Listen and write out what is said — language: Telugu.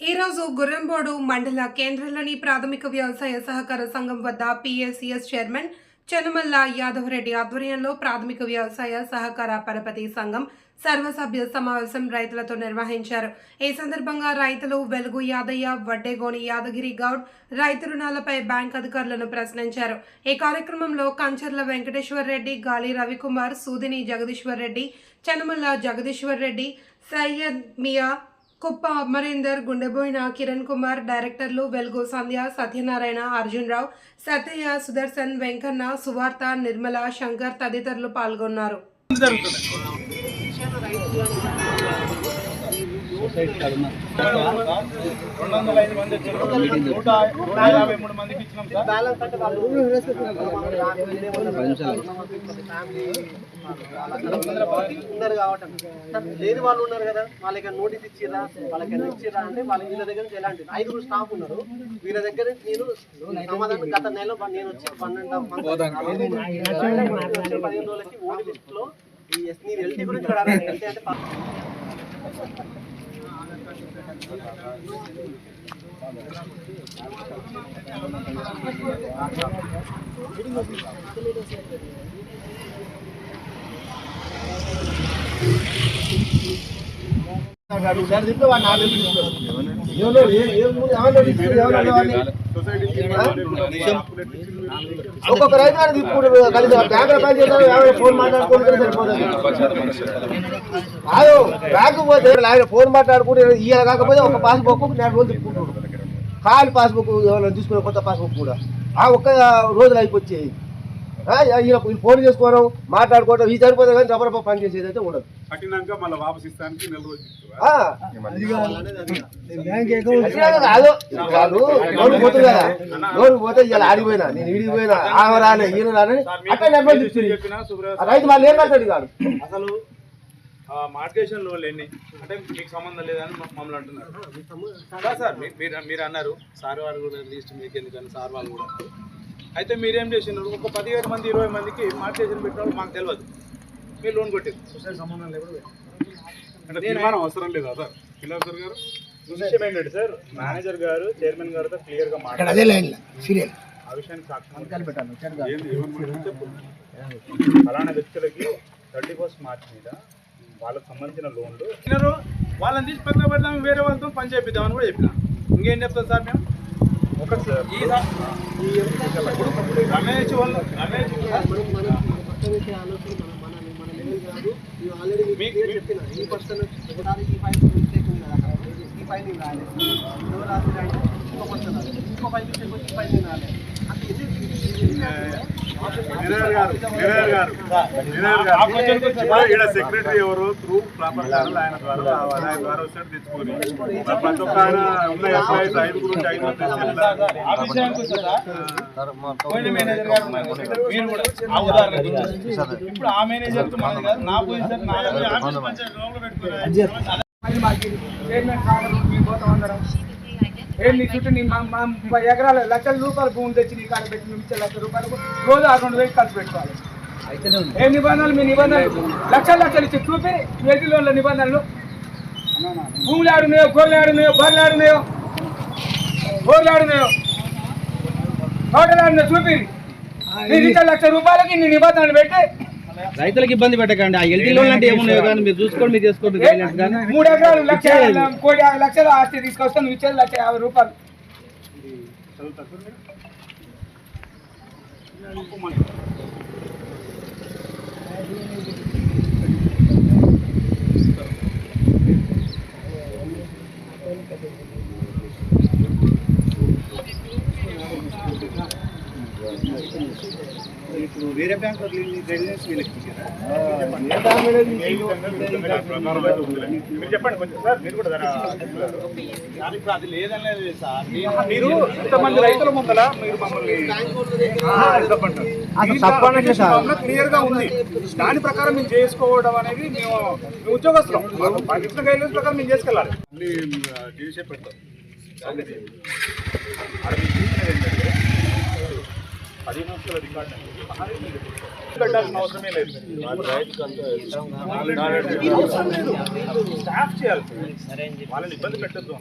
ఈరోజు గుర్రంబోడు మండల కేంద్రంలోని ప్రాథమిక వ్యవసాయ సహకార సంఘం వద్ద పిఎస్సిఎస్ చైర్మన్ చెన్నమల్ల యాదవ్ రెడ్డి ఆధ్వర్యంలో ప్రాథమిక వ్యవసాయ సహకార పరపతి సంఘం సర్వసభ్య సమావేశం రైతులతో నిర్వహించారు. ఈ సందర్భంగా రైతులు వెలుగు యాదయ్య వడ్డేగోని యాదగిరి గౌడ్ రైతు రుణాలపై బ్యాంక్ అధికారులను ప్రశ్నించారు. ఈ కార్యక్రమంలో కంచర్ల వెంకటేశ్వర్ రెడ్డి గాలి రవికుమార్ సూదిని జగదీశ్వర్ రెడ్డి చెన్నమల్ల జగదీశ్వర్ రెడ్డి సయ్యద్ మియా కుప్ప అమరీందర్ గుండెబోయిన కిరణ్ కుమార్ డైరెక్టర్లు వెలుగు సంధ్య సత్యనారాయణ అర్జున్ రావు సత్యయ్య సుదర్శన్ వెంకన్న సువార్త నిర్మల శంకర్ తదితరులు పాల్గొన్నారు. రెండు వందల ఐదు మంది వచ్చారు నూట నూట యాభై మూడు మందికి ఇచ్చినాం సార్ ఉన్నారు కాబట్టి సార్, లేని వాళ్ళు ఉన్నారు కదా వాళ్ళకి నోటీస్ ఇచ్చిరా వాళ్ళకి ఎంత ఇచ్చిరా అంటే వాళ్ళ వీళ్ళ దగ్గర నుంచి ఎలాంటి ఐదుగురు స్టాఫ్ ఉన్నారు. వీళ్ళ దగ్గర నేను సమాధానం గత నెల నేను వచ్చి పన్నెండు పదిహేను రోజులకి ఓడి లిస్ట్లో ఈ ఎస్ నేను ఎల్టీ గురించి కూడా అడగాలి. LT అంటే పా- ఒక్కొక్క రైతు గారికి ఇప్పుడు కలిసి బ్యాంక్ పని చేద్దాం ఎవరైనా ఫోన్ మాట్లాడుకుంటే సరిపోతుంది. కాదు బ్యాంకు పోతే ఆయన ఫోన్ మాట్లాడుకుంటే ఇయ్యాలి కాకపోతే ఒక పాస్బుక్ నేను రోజు తిప్పుకుంటాడు ఖాళీ పాస్బుక్ ఎవరైనా తీసుకునే కొత్త పాస్బుక్ కూడా. ఆ ఒక్క రోజులు అయిపోయి ఈయన ఫోన్ చేసుకోవడం మాట్లాడుకోవడం ఇది సరిపోతే కానీ రబ్బరప్ప పని చేసేది అయితే ఉండదు. కట్టినాక మళ్ళీ వాపస్ ఇస్తానికి నెల రోజులు లోన్ లోన్ పోతే ఇలా ఆడిపోయినా నేను ఆమె రాలే ఈయన రాలే. రైతు ఏం కాదు అసలు మార్కేషన్ లోన్లు ఎన్ని? అంటే మీకు సంబంధం లేదని మ- మమ్మల్ని అంటున్నారు. సార్. మీరు మీరు అన్నారు. సార్ వాళ్ళు కూడా లిస్ట్ మీకు ఎందుకని సార్ వాళ్ళు కూడా. అయితే మీరేం చేసినారు? ఒక పదిహేడు మంది ఇరవై మందికి మార్కేషన్ పెట్టినప్పుడు మాకు తెలియదు మీరు లోన్ సొసైటీ సంబంధం అంటే తీర్మానం అవసరం లేదా సార్? కిలాసర్ గారు? విషయం ఏంటంటే సార్ మేనేజర్ గారు చైర్మన్ గారితో క్లియర్గా మాట్లాడారు. ఆ విషయాన్ని సాక్షి ఏంది ఏమనుకుంటున్నారు చెప్పు. ఫలానా వ్యక్తులకి థర్టీ ఫస్ట్ మార్చ్ మీద వాళ్ళకి సంబంధించిన లోన్లు వాళ్ళని తీసి పక్కన పెడదాం వేరే వాళ్ళతో పని చేపిద్దామని కూడా చెప్పిన. ఇంకేం చెప్తాం సార్ మేము? ఒక రమేష్ వాళ్ళు రమేష్ ఈ ఫైల్ రాలేదు. ఇంకో పర్సన్ ఇంకో ఫైల్ మిస్టేక్ వచ్చి ఈ ఫైల్ రాలేదు. అంటే ఇది నిరర్ గారు నిరర్ గారు నిరర్ గారు ఇప్పుడు ఈడ సెక్రటరీ ఎవరు త్రూ ప్రాపర్ ఛానల్ ఆయన ద్వారా రావాలి. ఆయన ద్వారా వచ్చాడు తెచ్చుకొని ప్రతి ఒక్క ఆయన ఉన్న ఎంప్లాయీస్ ఉదాహరణ గురించి. ఇప్పుడు ఆ మేనేజర్ నా నా ఆఫీస్ పంచాయతీ లోపల. ఏం నీ చుట్టూ నీ ముప్పై ఎకరాలు లక్షల రూపాయలు భూమి తెచ్చి నీ కాడ పెట్టి మేము ఇచ్చే లక్ష రూపాయలకు రోజు ఆరు రెండు వేలు ఖర్చు పెట్టుకోవాలి. ఏం నిబంధనలు? మీ నిబంధనలు లక్షలు లక్షలు ఇచ్చి చూపి వెయిటీ లోన్ల నిబంధనలు. భూములు ఆడున్నాయో గొర్రెలు ఆడున్నాయో బర్రెలు ఆడున్నాయో? గొర్రెలు ఆడున్నాయో? టోటల్ ఆడినాయో చూపి. మీరు ఇచ్చే లక్ష రూపాయలకి నీ నిబంధనలు పెట్టి రైతులకు ఇబ్బంది పెట్టకండి. ఆ ఎల్టీ లోన్ అంటే ఏమున్నాయో కానీ మీరు చూసుకోండి మీరు చేసుకోండి మూడు ఎకరాలు లక్ష కోటి యాభై లక్షలు ఆస్తి తీసుకొస్తే నువ్వు ఇచ్చేది లక్ష యాభై రూపాయలు. ఇప్పుడు వేరే బ్యాంక్ వీళ్ళకి? మీరు చెప్పండి కొంచెం సార్ మీరు కూడా జరా సార్, ఇప్పుడు అది లేదనేది సార్. మీరు ఇంతమంది రైతుల ముందల మీరు మమ్మల్ని క్లియర్గా ఉంది. దాని ప్రకారం మేము చేసుకోవడం అనేది మేము ఉద్యోగస్తులం. ఇచ్చిన గైడ్లైన్స్ ప్రకారం మేము చేసుకెళ్ళాలి. అన్ని చేసే పెడతాం. అది చూసినది ఏంటంటే, పది నిమిషాల రికార్డ్. పెట్టాల్సిన అవసరమే లేదు. స్టాఫ్ చేయాలి. వాళ్ళని ఇబ్బంది పెట్టద్దు.